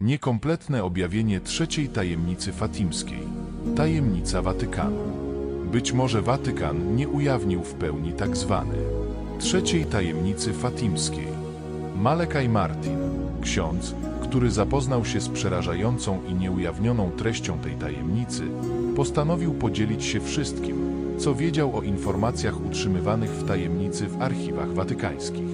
Niekompletne objawienie trzeciej tajemnicy fatimskiej. Tajemnica Watykanu. Być może Watykan nie ujawnił w pełni tak zwany trzeciej tajemnicy fatimskiej. Malekaj Martin, ksiądz, który zapoznał się z przerażającą i nieujawnioną treścią tej tajemnicy, postanowił podzielić się wszystkim, co wiedział o informacjach utrzymywanych w tajemnicy w archiwach watykańskich.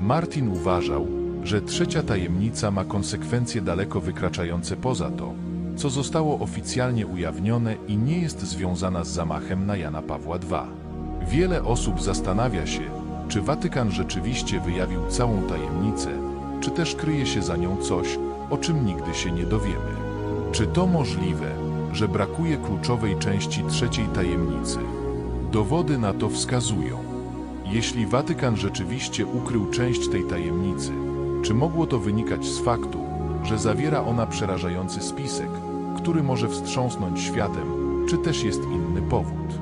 Martin uważał, że trzecia tajemnica ma konsekwencje daleko wykraczające poza to, co zostało oficjalnie ujawnione i nie jest związana z zamachem na Jana Pawła II. Wiele osób zastanawia się, czy Watykan rzeczywiście wyjawił całą tajemnicę, czy też kryje się za nią coś, o czym nigdy się nie dowiemy. Czy to możliwe, że brakuje kluczowej części trzeciej tajemnicy? Dowody na to wskazują. Jeśli Watykan rzeczywiście ukrył część tej tajemnicy, czy mogło to wynikać z faktu, że zawiera ona przerażający spisek, który może wstrząsnąć światem, czy też jest inny powód?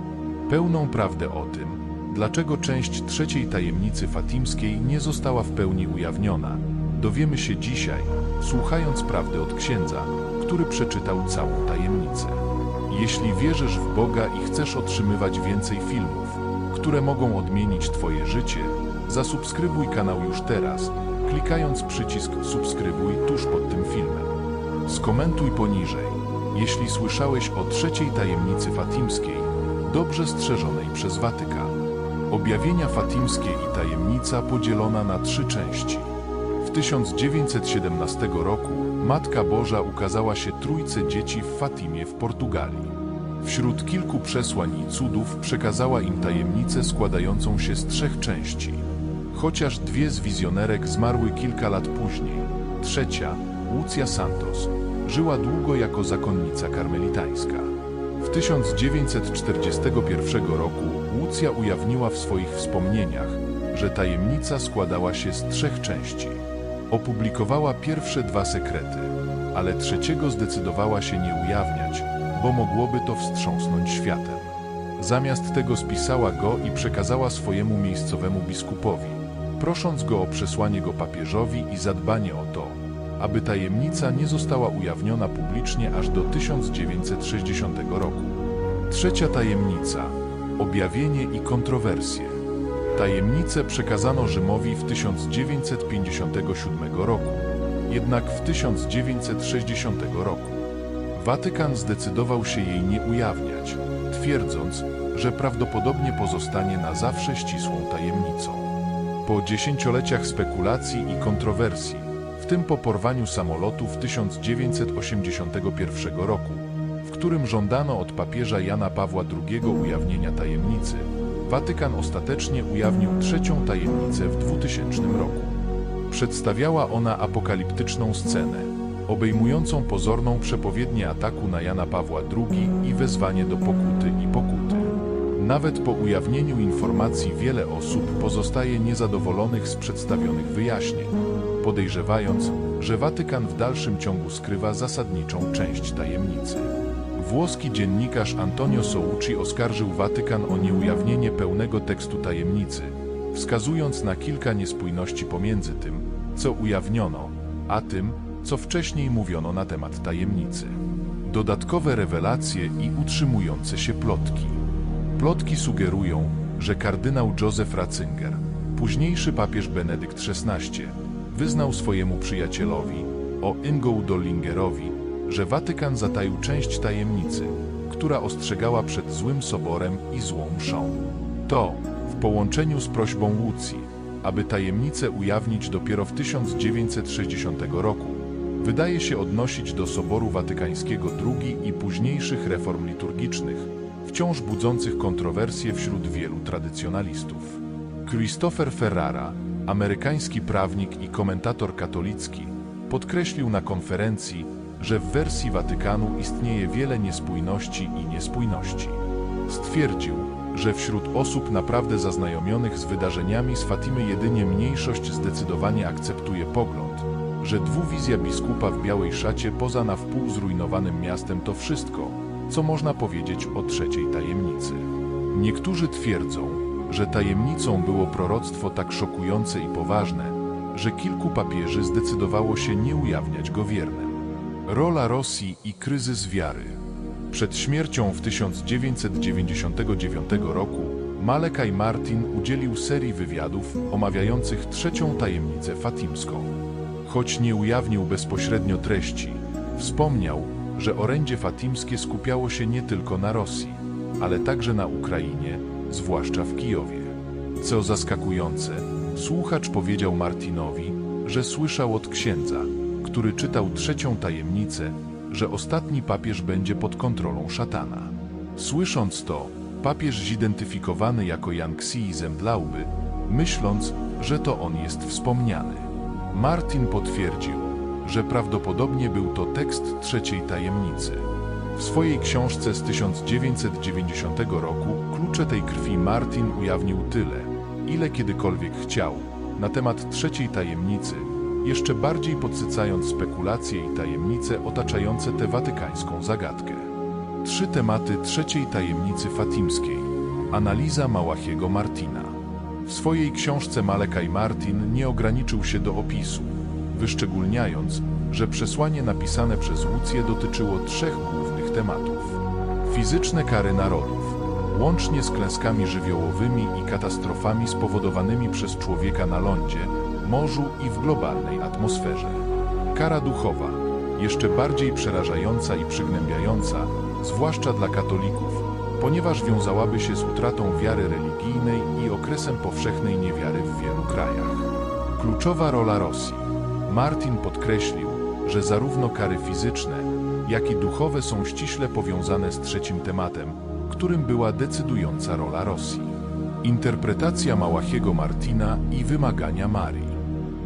Pełną prawdę o tym, dlaczego część trzeciej tajemnicy fatimskiej nie została w pełni ujawniona, dowiemy się dzisiaj, słuchając prawdy od księdza, który przeczytał całą tajemnicę. Jeśli wierzysz w Boga i chcesz otrzymywać więcej filmów, które mogą odmienić Twoje życie, zasubskrybuj kanał już teraz, klikając przycisk subskrybuj tuż pod tym filmem. Skomentuj poniżej, jeśli słyszałeś o trzeciej tajemnicy fatimskiej, dobrze strzeżonej przez Watykan. Objawienia fatimskie i tajemnica podzielona na trzy części. W 1917 roku Matka Boża ukazała się trójce dzieci w Fatimie w Portugalii. Wśród kilku przesłań i cudów przekazała im tajemnicę składającą się z trzech części. Chociaż dwie z wizjonerek zmarły kilka lat później, trzecia, Lucia Santos, żyła długo jako zakonnica karmelitańska. W 1941 roku Lucja ujawniła w swoich wspomnieniach, że tajemnica składała się z trzech części. Opublikowała pierwsze dwa sekrety, ale trzeciego zdecydowała się nie ujawniać, bo mogłoby to wstrząsnąć światem. Zamiast tego spisała go i przekazała swojemu miejscowemu biskupowi, prosząc go o przesłanie go papieżowi i zadbanie o to, aby tajemnica nie została ujawniona publicznie aż do 1960 roku. Trzecia tajemnica objawienie i kontrowersje. Tajemnicę przekazano Rzymowi w 1957 roku, jednak w 1960 roku Watykan zdecydował się jej nie ujawniać, twierdząc, że prawdopodobnie pozostanie na zawsze ścisłą tajemnicą. Po dziesięcioleciach spekulacji i kontrowersji, w tym po porwaniu samolotu w 1981 roku, w którym żądano od papieża Jana Pawła II ujawnienia tajemnicy, Watykan ostatecznie ujawnił trzecią tajemnicę w 2000 roku. Przedstawiała ona apokaliptyczną scenę, obejmującą pozorną przepowiednię ataku na Jana Pawła II i wezwanie do pokuty i pokuty. Nawet po ujawnieniu informacji wiele osób pozostaje niezadowolonych z przedstawionych wyjaśnień, podejrzewając, że Watykan w dalszym ciągu skrywa zasadniczą część tajemnicy. Włoski dziennikarz Antonio Soucci oskarżył Watykan o nieujawnienie pełnego tekstu tajemnicy, wskazując na kilka niespójności pomiędzy tym, co ujawniono, a tym, co wcześniej mówiono na temat tajemnicy. Dodatkowe rewelacje i utrzymujące się plotki. Plotki sugerują, że kardynał Józef Ratzinger, późniejszy papież Benedykt XVI, wyznał swojemu przyjacielowi, o Ingo Dollingerowi, że Watykan zataił część tajemnicy, która ostrzegała przed złym soborem i złą mszą. To, w połączeniu z prośbą Łucji, aby tajemnicę ujawnić dopiero w 1960 roku, wydaje się odnosić do Soboru Watykańskiego II i późniejszych reform liturgicznych, wciąż budzących kontrowersje wśród wielu tradycjonalistów. Christopher Ferrara, amerykański prawnik i komentator katolicki, podkreślił na konferencji, że w wersji Watykanu istnieje wiele niespójności i niespójności. Stwierdził, że wśród osób naprawdę zaznajomionych z wydarzeniami z Fatimy jedynie mniejszość zdecydowanie akceptuje pogląd, że dwuwizja biskupa w białej szacie poza na wpół zrujnowanym miastem to wszystko, co można powiedzieć o trzeciej tajemnicy. Niektórzy twierdzą, że tajemnicą było proroctwo tak szokujące i poważne, że kilku papieży zdecydowało się nie ujawniać go wiernym. Rola Rosji i kryzys wiary. Przed śmiercią w 1999 roku Malekaj Martin udzielił serii wywiadów omawiających trzecią tajemnicę fatimską. Choć nie ujawnił bezpośrednio treści, wspomniał, że orędzie fatimskie skupiało się nie tylko na Rosji, ale także na Ukrainie, zwłaszcza w Kijowie. Co zaskakujące, słuchacz powiedział Martinowi, że słyszał od księdza, który czytał trzecią tajemnicę, że ostatni papież będzie pod kontrolą szatana. Słysząc to, papież zidentyfikowany jako Jan Xi zemdlałby, myśląc, że to on jest wspomniany. Martin potwierdził, że prawdopodobnie był to tekst trzeciej tajemnicy. W swojej książce z 1990 roku Klucze tej krwi Martin ujawnił tyle, ile kiedykolwiek chciał, na temat trzeciej tajemnicy, jeszcze bardziej podsycając spekulacje i tajemnice otaczające tę watykańską zagadkę. Trzy tematy trzeciej tajemnicy fatimskiej. Analiza Małachiego Martina. W swojej książce Malekaj Martin nie ograniczył się do opisu, wyszczególniając, że przesłanie napisane przez Łucję dotyczyło trzech głównych tematów. Fizyczne kary narodów, łącznie z klęskami żywiołowymi i katastrofami spowodowanymi przez człowieka na lądzie, morzu i w globalnej atmosferze. Kara duchowa, jeszcze bardziej przerażająca i przygnębiająca, zwłaszcza dla katolików, ponieważ wiązałaby się z utratą wiary religijnej i okresem powszechnej niewiary w wielu krajach. Kluczowa rola Rosji. Martin podkreślił, że zarówno kary fizyczne, jak i duchowe są ściśle powiązane z trzecim tematem, którym była decydująca rola Rosji. Interpretacja Małachiego Martina i wymagania Marii.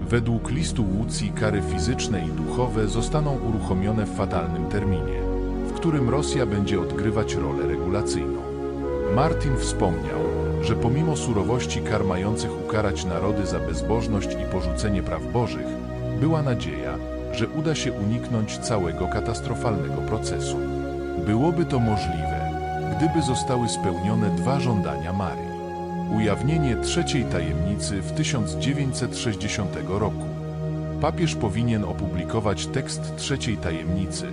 Według listu Łucji kary fizyczne i duchowe zostaną uruchomione w fatalnym terminie, w którym Rosja będzie odgrywać rolę regulacyjną. Martin wspomniał, że pomimo surowości kar mających ukarać narody za bezbożność i porzucenie praw bożych, była nadzieja, że uda się uniknąć całego katastrofalnego procesu. Byłoby to możliwe, gdyby zostały spełnione dwa żądania Marii. Ujawnienie trzeciej tajemnicy w 1960 roku. Papież powinien opublikować tekst trzeciej tajemnicy,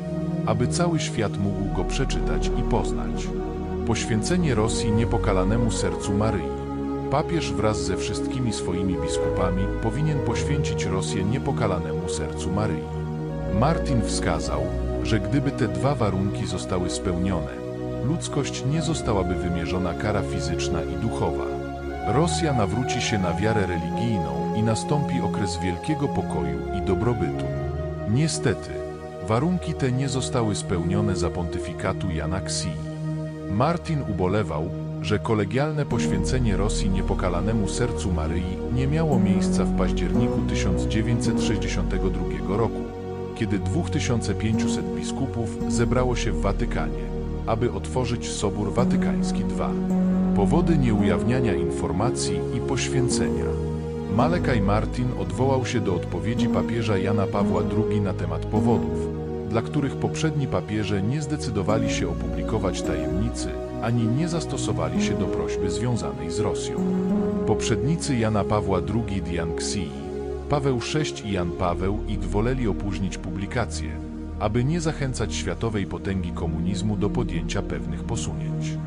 aby cały świat mógł go przeczytać i poznać. Poświęcenie Rosji niepokalanemu sercu Maryi. Papież wraz ze wszystkimi swoimi biskupami powinien poświęcić Rosję niepokalanemu sercu Maryi. Martin wskazał, że gdyby te dwa warunki zostały spełnione, ludzkość nie zostałaby wymierzona kara fizyczna i duchowa. Rosja nawróci się na wiarę religijną i nastąpi okres wielkiego pokoju i dobrobytu. Niestety, warunki te nie zostały spełnione za pontyfikatu Jana Xi. Martin ubolewał, że kolegialne poświęcenie Rosji niepokalanemu sercu Maryi nie miało miejsca w październiku 1962 roku, kiedy 2500 biskupów zebrało się w Watykanie, aby otworzyć Sobór Watykański II. Powody nieujawniania informacji i poświęcenia. Malekaj Martin odwołał się do odpowiedzi papieża Jana Pawła II na temat powodów, dla których poprzedni papieże nie zdecydowali się opublikować tajemnicy, ani nie zastosowali się do prośby związanej z Rosją. Poprzednicy Jana Pawła II Dian Paweł VI i Jan Paweł I woleli opóźnić publikację, aby nie zachęcać światowej potęgi komunizmu do podjęcia pewnych posunięć.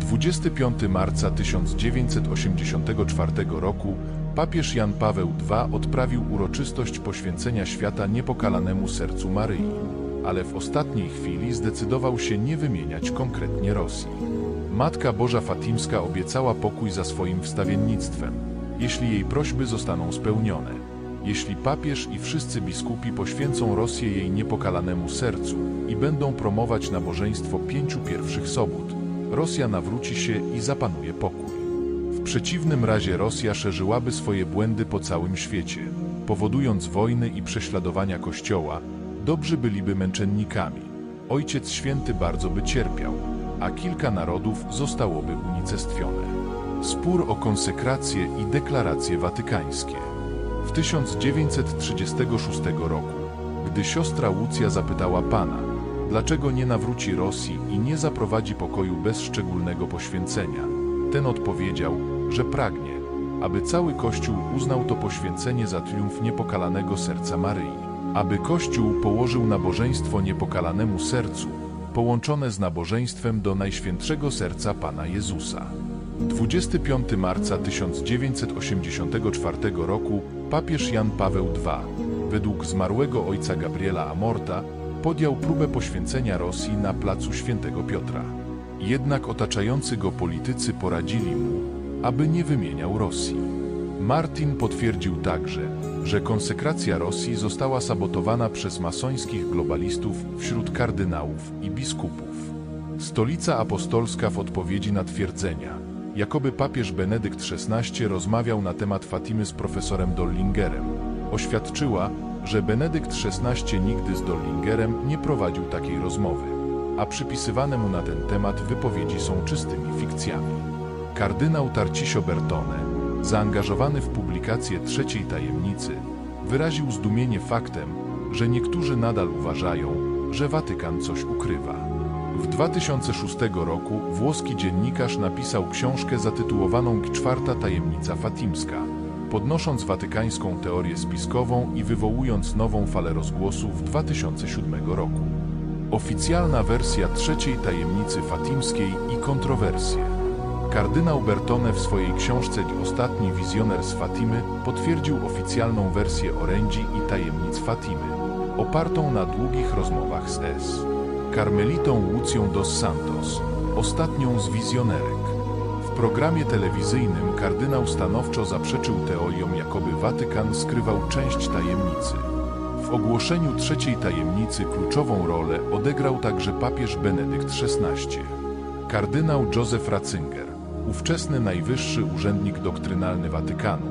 25 marca 1984 roku papież Jan Paweł II odprawił uroczystość poświęcenia świata niepokalanemu sercu Maryi, ale w ostatniej chwili zdecydował się nie wymieniać konkretnie Rosji. Matka Boża Fatimska obiecała pokój za swoim wstawiennictwem, jeśli jej prośby zostaną spełnione. Jeśli papież i wszyscy biskupi poświęcą Rosję jej niepokalanemu sercu i będą promować nabożeństwo pięciu pierwszych sobót, Rosja nawróci się i zapanuje pokój. W przeciwnym razie Rosja szerzyłaby swoje błędy po całym świecie, powodując wojny i prześladowania Kościoła, dobrzy byliby męczennikami. Ojciec Święty bardzo by cierpiał, a kilka narodów zostałoby unicestwione. Spór o konsekrację i deklaracje watykańskie. W 1936 roku, gdy siostra Łucja zapytała Pana, dlaczego nie nawróci Rosji i nie zaprowadzi pokoju bez szczególnego poświęcenia, ten odpowiedział, że pragnie, aby cały Kościół uznał to poświęcenie za triumf niepokalanego serca Maryi. Aby Kościół położył nabożeństwo niepokalanemu sercu, połączone z nabożeństwem do Najświętszego Serca Pana Jezusa. 25 marca 1984 roku papież Jan Paweł II, według zmarłego ojca Gabriela Amorta, podjął próbę poświęcenia Rosji na placu Świętego Piotra. Jednak otaczający go politycy poradzili mu, aby nie wymieniał Rosji. Martin potwierdził także, że konsekracja Rosji została sabotowana przez masońskich globalistów wśród kardynałów i biskupów. Stolica Apostolska w odpowiedzi na twierdzenia, jakoby papież Benedykt XVI rozmawiał na temat Fatimy z profesorem Dollingerem, oświadczyła, że Benedykt XVI nigdy z Dollingerem nie prowadził takiej rozmowy, a przypisywane mu na ten temat wypowiedzi są czystymi fikcjami. Kardynał Tarcisio Bertone, zaangażowany w publikację trzeciej tajemnicy, wyraził zdumienie faktem, że niektórzy nadal uważają, że Watykan coś ukrywa. W 2006 roku włoski dziennikarz napisał książkę zatytułowaną Czwarta tajemnica fatimska, podnosząc watykańską teorię spiskową i wywołując nową falę rozgłosów w 2007 roku. Oficjalna wersja trzeciej tajemnicy fatimskiej i kontrowersje. Kardynał Bertone w swojej książce Ostatni wizjoner z Fatimy potwierdził oficjalną wersję orędzi i tajemnic Fatimy, opartą na długich rozmowach z S. Karmelitą Łucją dos Santos, ostatnią z wizjonerek. W programie telewizyjnym kardynał stanowczo zaprzeczył teoriom, jakoby Watykan skrywał część tajemnicy. W ogłoszeniu trzeciej tajemnicy kluczową rolę odegrał także papież Benedykt XVI. Kardynał Józef Ratzinger, ówczesny najwyższy urzędnik doktrynalny Watykanu,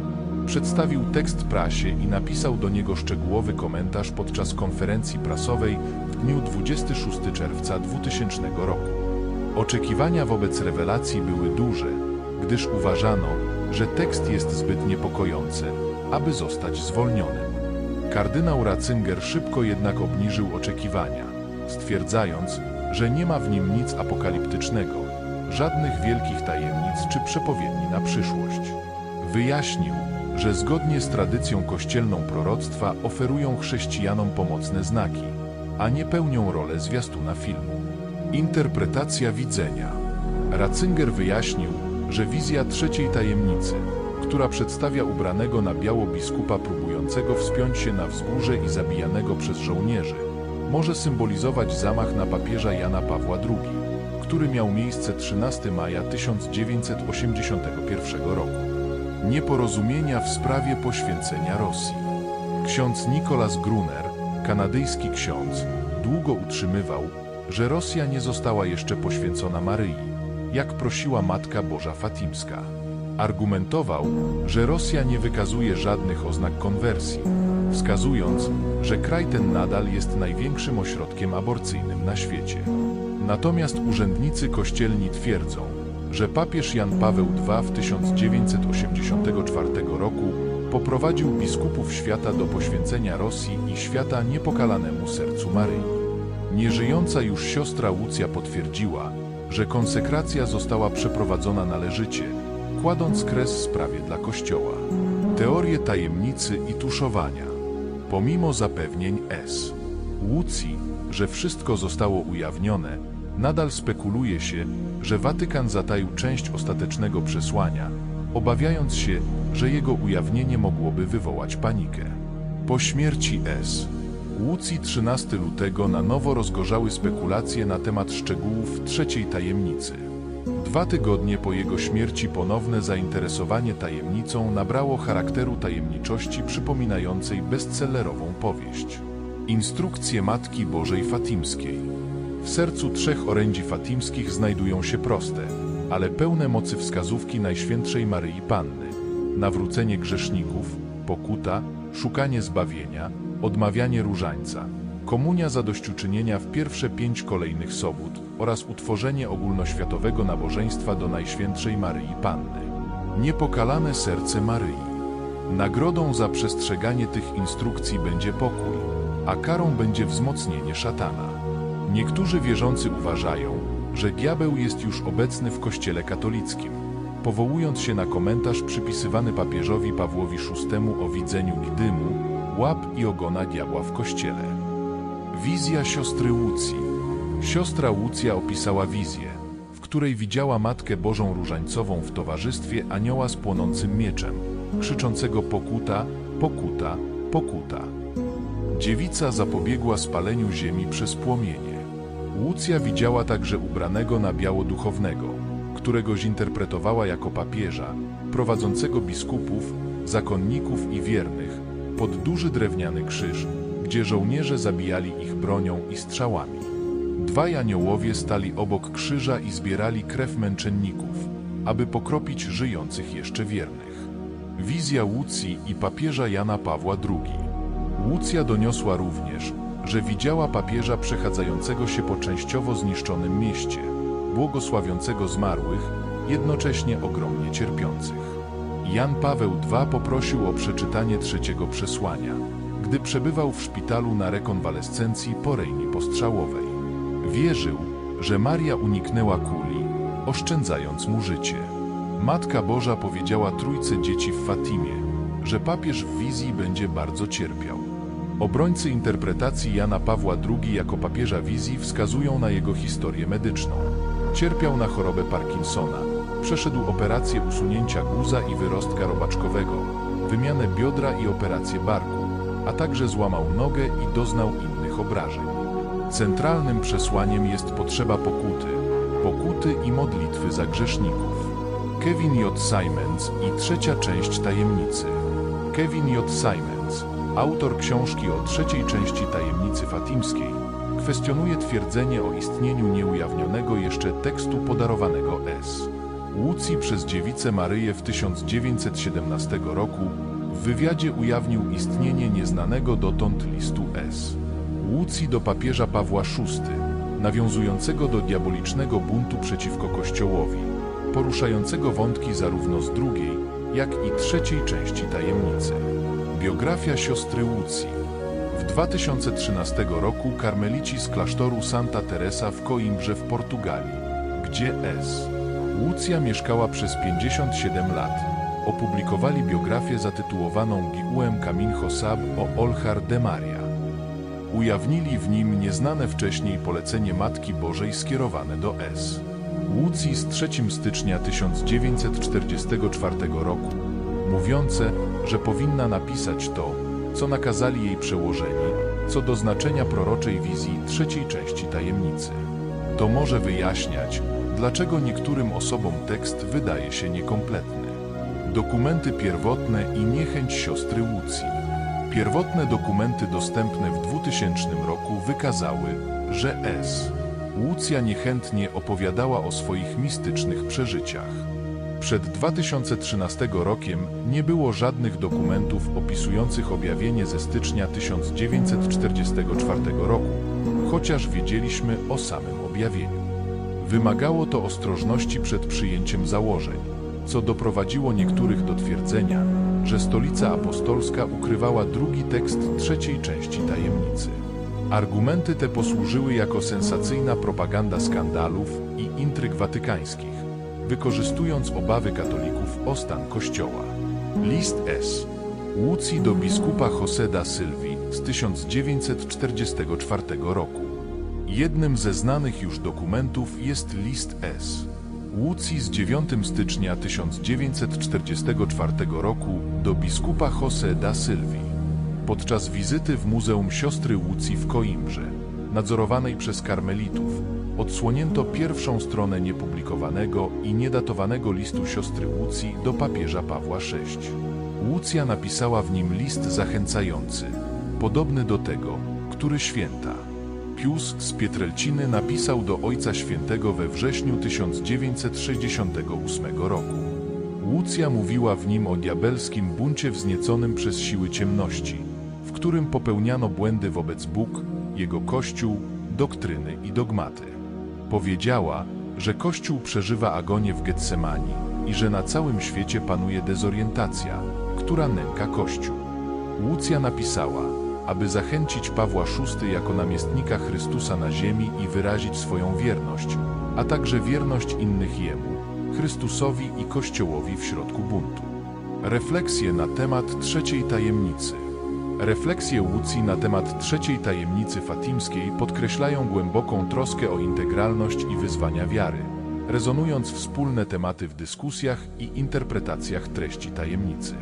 przedstawił tekst prasie i napisał do niego szczegółowy komentarz podczas konferencji prasowej w dniu 26 czerwca 2000 roku. Oczekiwania wobec rewelacji były duże, gdyż uważano, że tekst jest zbyt niepokojący, aby zostać zwolnionym. Kardynał Ratzinger szybko jednak obniżył oczekiwania, stwierdzając, że nie ma w nim nic apokaliptycznego, żadnych wielkich tajemnic czy przepowiedni na przyszłość. Wyjaśnił, że zgodnie z tradycją kościelną proroctwa oferują chrześcijanom pomocne znaki, a nie pełnią rolę zwiastuna filmu. Interpretacja widzenia. Ratzinger wyjaśnił, że wizja trzeciej tajemnicy, która przedstawia ubranego na biało biskupa próbującego wspiąć się na wzgórze i zabijanego przez żołnierzy, może symbolizować zamach na papieża Jana Pawła II, który miał miejsce 13 maja 1981 roku. Nieporozumienia w sprawie poświęcenia Rosji. Ksiądz Nicholas Gruner, kanadyjski ksiądz, długo utrzymywał, że Rosja nie została jeszcze poświęcona Maryi, jak prosiła Matka Boża Fatimska. Argumentował, że Rosja nie wykazuje żadnych oznak konwersji, wskazując, że kraj ten nadal jest największym ośrodkiem aborcyjnym na świecie. Natomiast urzędnicy kościelni twierdzą, że papież Jan Paweł II w 1984 roku poprowadził biskupów świata do poświęcenia Rosji i świata niepokalanemu sercu Maryi. Nieżyjąca już siostra Łucja potwierdziła, że konsekracja została przeprowadzona należycie, kładąc kres sprawie dla Kościoła. Teorie tajemnicy i tuszowania. Pomimo zapewnień S. Łucji, że wszystko zostało ujawnione, nadal spekuluje się, że Watykan zataił część ostatecznego przesłania, obawiając się, że jego ujawnienie mogłoby wywołać panikę. Po śmierci S. Łucji 13 lutego na nowo rozgorzały spekulacje na temat szczegółów trzeciej tajemnicy. Dwa tygodnie po jego śmierci ponowne zainteresowanie tajemnicą nabrało charakteru tajemniczości przypominającej bestsellerową powieść. Instrukcje Matki Bożej Fatimskiej. W sercu trzech orędzi fatimskich znajdują się proste, ale pełne mocy wskazówki Najświętszej Maryi Panny. Nawrócenie grzeszników, pokuta, szukanie zbawienia, odmawianie różańca, komunia zadośćuczynienia w pierwsze pięć kolejnych sobót oraz utworzenie ogólnoświatowego nabożeństwa do Najświętszej Maryi Panny. Niepokalane serce Maryi. Nagrodą za przestrzeganie tych instrukcji będzie pokój, a karą będzie wzmocnienie szatana. Niektórzy wierzący uważają, że diabeł jest już obecny w Kościele katolickim, powołując się na komentarz przypisywany papieżowi Pawłowi VI o widzeniu dymu, łap i ogona diabła w kościele. Wizja siostry Łucji. Siostra Łucja opisała wizję, w której widziała Matkę Bożą Różańcową w towarzystwie anioła z płonącym mieczem, krzyczącego pokuta, pokuta, pokuta. Dziewica zapobiegła spaleniu ziemi przez płomienie. Łucja widziała także ubranego na biało duchownego, którego zinterpretowała jako papieża, prowadzącego biskupów, zakonników i wiernych pod duży drewniany krzyż, gdzie żołnierze zabijali ich bronią i strzałami. Dwaj aniołowie stali obok krzyża i zbierali krew męczenników, aby pokropić żyjących jeszcze wiernych. Wizja Łucji i papieża Jana Pawła II. Łucja doniosła również, że widziała papieża przechadzającego się po częściowo zniszczonym mieście, błogosławiącego zmarłych, jednocześnie ogromnie cierpiących. Jan Paweł II poprosił o przeczytanie trzeciego przesłania, gdy przebywał w szpitalu na rekonwalescencji po rejni postrzałowej. Wierzył, że Maria uniknęła kuli, oszczędzając mu życie. Matka Boża powiedziała trójce dzieci w Fatimie, że papież w wizji będzie bardzo cierpiał. Obrońcy interpretacji Jana Pawła II jako papieża wizji wskazują na jego historię medyczną. Cierpiał na chorobę Parkinsona, przeszedł operację usunięcia guza i wyrostka robaczkowego, wymianę biodra i operację barku, a także złamał nogę i doznał innych obrażeń. Centralnym przesłaniem jest potrzeba pokuty, pokuty i modlitwy za grzeszników. Kevin J. Simons i trzecia część tajemnicy. Kevin J. Simons, autor książki o trzeciej części tajemnicy fatimskiej, kwestionuje twierdzenie o istnieniu nieujawnionego jeszcze tekstu podarowanego S. Łucji przez dziewicę Maryję w 1917 roku w wywiadzie ujawnił istnienie nieznanego dotąd listu S. Łucji do papieża Pawła VI, nawiązującego do diabolicznego buntu przeciwko Kościołowi, poruszającego wątki zarówno z drugiej, jak i trzeciej części tajemnicy. Biografia siostry Łucji W 2013 roku karmelici z klasztoru Santa Teresa w Coimbrze w Portugalii, gdzie S. Łucja mieszkała przez 57 lat. Opublikowali biografię zatytułowaną Giuem Caminho Sab o Olhar de Maria. Ujawnili w nim nieznane wcześniej polecenie Matki Bożej skierowane do S. Łucji z 3 stycznia 1944 roku, mówiące, że powinna napisać to, co nakazali jej przełożeni, co do znaczenia proroczej wizji trzeciej części tajemnicy. To może wyjaśniać, dlaczego niektórym osobom tekst wydaje się niekompletny. Dokumenty pierwotne i niechęć siostry Łucji. Pierwotne dokumenty dostępne w 2000 roku wykazały, że S. Łucja niechętnie opowiadała o swoich mistycznych przeżyciach. Przed 2013 rokiem nie było żadnych dokumentów opisujących objawienie ze stycznia 1944 roku, chociaż wiedzieliśmy o samym objawieniu. Wymagało to ostrożności przed przyjęciem założeń, co doprowadziło niektórych do twierdzenia, że Stolica Apostolska ukrywała drugi tekst trzeciej części tajemnicy. Argumenty te posłużyły jako sensacyjna propaganda skandalów i intryg watykańskich, wykorzystując obawy katolików o stan Kościoła. List S. Łucji do biskupa José da Silvi z 1944 roku. Jednym ze znanych już dokumentów jest list S. Łucji z 9 stycznia 1944 roku do biskupa José da Silvi. Podczas wizyty w Muzeum Siostry Łucji w Coimbrze, nadzorowanej przez karmelitów, odsłonięto pierwszą stronę niepublikowanego i niedatowanego listu siostry Łucji do papieża Pawła VI. Łucja napisała w nim list zachęcający, podobny do tego, który święta. Pius z Pietrelciny napisał do Ojca Świętego we wrześniu 1968 roku. Łucja mówiła w nim o diabelskim buncie wznieconym przez siły ciemności, w którym popełniano błędy wobec Bóg, Jego Kościół, doktryny i dogmaty. Powiedziała, że Kościół przeżywa agonię w Getsemani i że na całym świecie panuje dezorientacja, która nęka Kościół. Łucja napisała, aby zachęcić Pawła VI jako namiestnika Chrystusa na ziemi i wyrazić swoją wierność, a także wierność innych Jemu, Chrystusowi i Kościołowi w środku buntu. Refleksje na temat trzeciej tajemnicy. Refleksje Łucji na temat trzeciej tajemnicy fatimskiej podkreślają głęboką troskę o integralność i wyzwania wiary, rezonując wspólne tematy w dyskusjach i interpretacjach treści tajemnicy.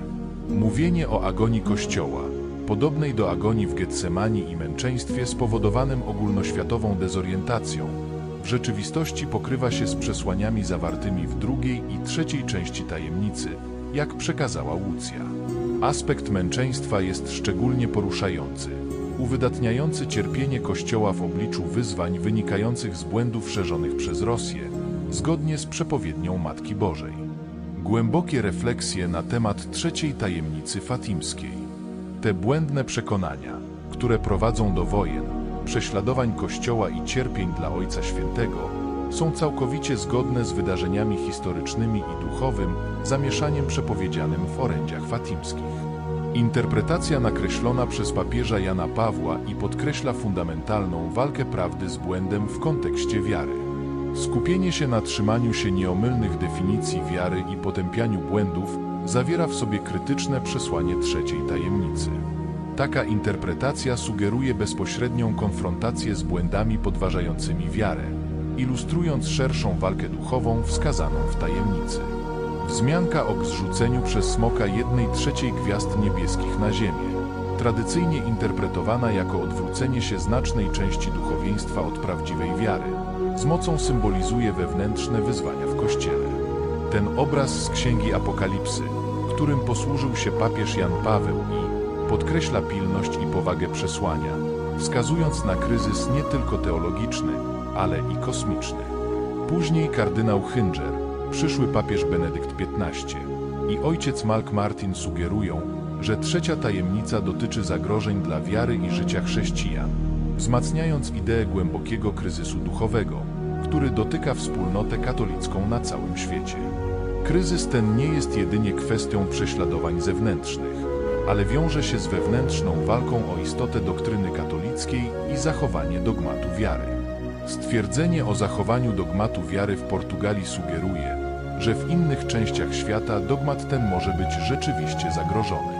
Mówienie o agonii Kościoła, podobnej do agonii w Getsemanii i męczeństwie spowodowanym ogólnoświatową dezorientacją, w rzeczywistości pokrywa się z przesłaniami zawartymi w drugiej i trzeciej części tajemnicy, jak przekazała Łucja. Aspekt męczeństwa jest szczególnie poruszający, uwydatniający cierpienie Kościoła w obliczu wyzwań wynikających z błędów szerzonych przez Rosję, zgodnie z przepowiednią Matki Bożej. Głębokie refleksje na temat trzeciej tajemnicy fatimskiej. Te błędne przekonania, które prowadzą do wojen, prześladowań Kościoła i cierpień dla Ojca Świętego, są całkowicie zgodne z wydarzeniami historycznymi i duchowym zamieszaniem przepowiedzianym w orędziach fatimskich. Interpretacja nakreślona przez papieża Jana Pawła i podkreśla fundamentalną walkę prawdy z błędem w kontekście wiary. Skupienie się na trzymaniu się nieomylnych definicji wiary i potępianiu błędów zawiera w sobie krytyczne przesłanie trzeciej tajemnicy. Taka interpretacja sugeruje bezpośrednią konfrontację z błędami podważającymi wiarę, ilustrując szerszą walkę duchową wskazaną w tajemnicy. Wzmianka o zrzuceniu przez smoka jednej trzeciej gwiazd niebieskich na ziemię, tradycyjnie interpretowana jako odwrócenie się znacznej części duchowieństwa od prawdziwej wiary, z mocą symbolizuje wewnętrzne wyzwania w Kościele. Ten obraz z Księgi Apokalipsy, którym posłużył się papież Jan Paweł i podkreśla pilność i powagę przesłania, wskazując na kryzys nie tylko teologiczny, ale i kosmiczny. Później kardynał Hynger, przyszły papież Benedykt XV i ojciec Malk Martin sugerują, że trzecia tajemnica dotyczy zagrożeń dla wiary i życia chrześcijan, wzmacniając ideę głębokiego kryzysu duchowego, który dotyka wspólnotę katolicką na całym świecie. Kryzys ten nie jest jedynie kwestią prześladowań zewnętrznych, ale wiąże się z wewnętrzną walką o istotę doktryny katolickiej i zachowanie dogmatu wiary. Stwierdzenie o zachowaniu dogmatu wiary w Portugalii sugeruje, że w innych częściach świata dogmat ten może być rzeczywiście zagrożony.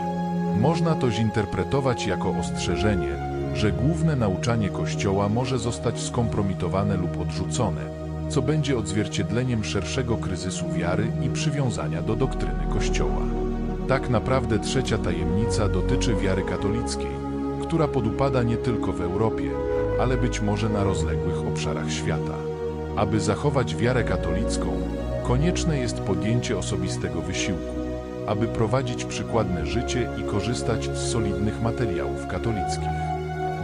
Można to zinterpretować jako ostrzeżenie, że główne nauczanie Kościoła może zostać skompromitowane lub odrzucone, co będzie odzwierciedleniem szerszego kryzysu wiary i przywiązania do doktryny Kościoła. Tak naprawdę trzecia tajemnica dotyczy wiary katolickiej, która podupada nie tylko w Europie, ale być może na rozległych obszarach świata. Aby zachować wiarę katolicką, konieczne jest podjęcie osobistego wysiłku, aby prowadzić przykładne życie i korzystać z solidnych materiałów katolickich.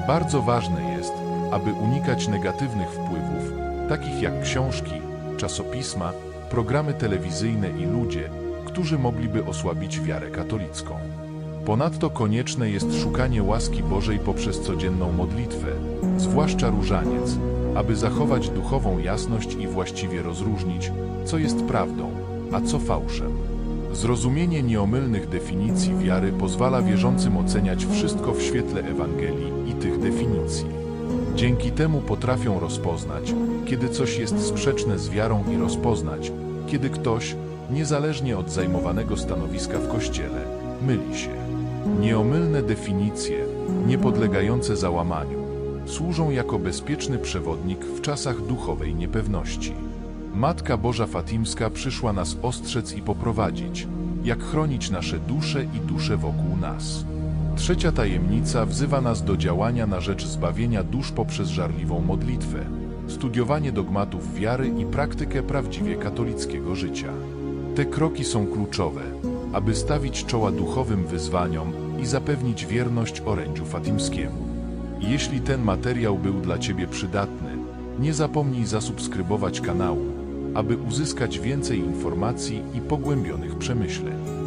Bardzo ważne jest, aby unikać negatywnych wpływów, takich jak książki, czasopisma, programy telewizyjne i ludzie, którzy mogliby osłabić wiarę katolicką. Ponadto konieczne jest szukanie łaski Bożej poprzez codzienną modlitwę, zwłaszcza różaniec, aby zachować duchową jasność i właściwie rozróżnić, co jest prawdą, a co fałszem. Zrozumienie nieomylnych definicji wiary pozwala wierzącym oceniać wszystko w świetle Ewangelii i tych definicji. Dzięki temu potrafią rozpoznać, kiedy coś jest sprzeczne z wiarą i rozpoznać, kiedy ktoś, niezależnie od zajmowanego stanowiska w Kościele, myli się. Nieomylne definicje, niepodlegające załamaniu, służą jako bezpieczny przewodnik w czasach duchowej niepewności. Matka Boża Fatimska przyszła nas ostrzec i poprowadzić, jak chronić nasze dusze i dusze wokół nas. Trzecia tajemnica wzywa nas do działania na rzecz zbawienia dusz poprzez żarliwą modlitwę, studiowanie dogmatów wiary i praktykę prawdziwie katolickiego życia. Te kroki są kluczowe, aby stawić czoła duchowym wyzwaniom i zapewnić wierność orędziu fatimskiemu. Jeśli ten materiał był dla Ciebie przydatny, nie zapomnij zasubskrybować kanału, aby uzyskać więcej informacji i pogłębionych przemyśleń.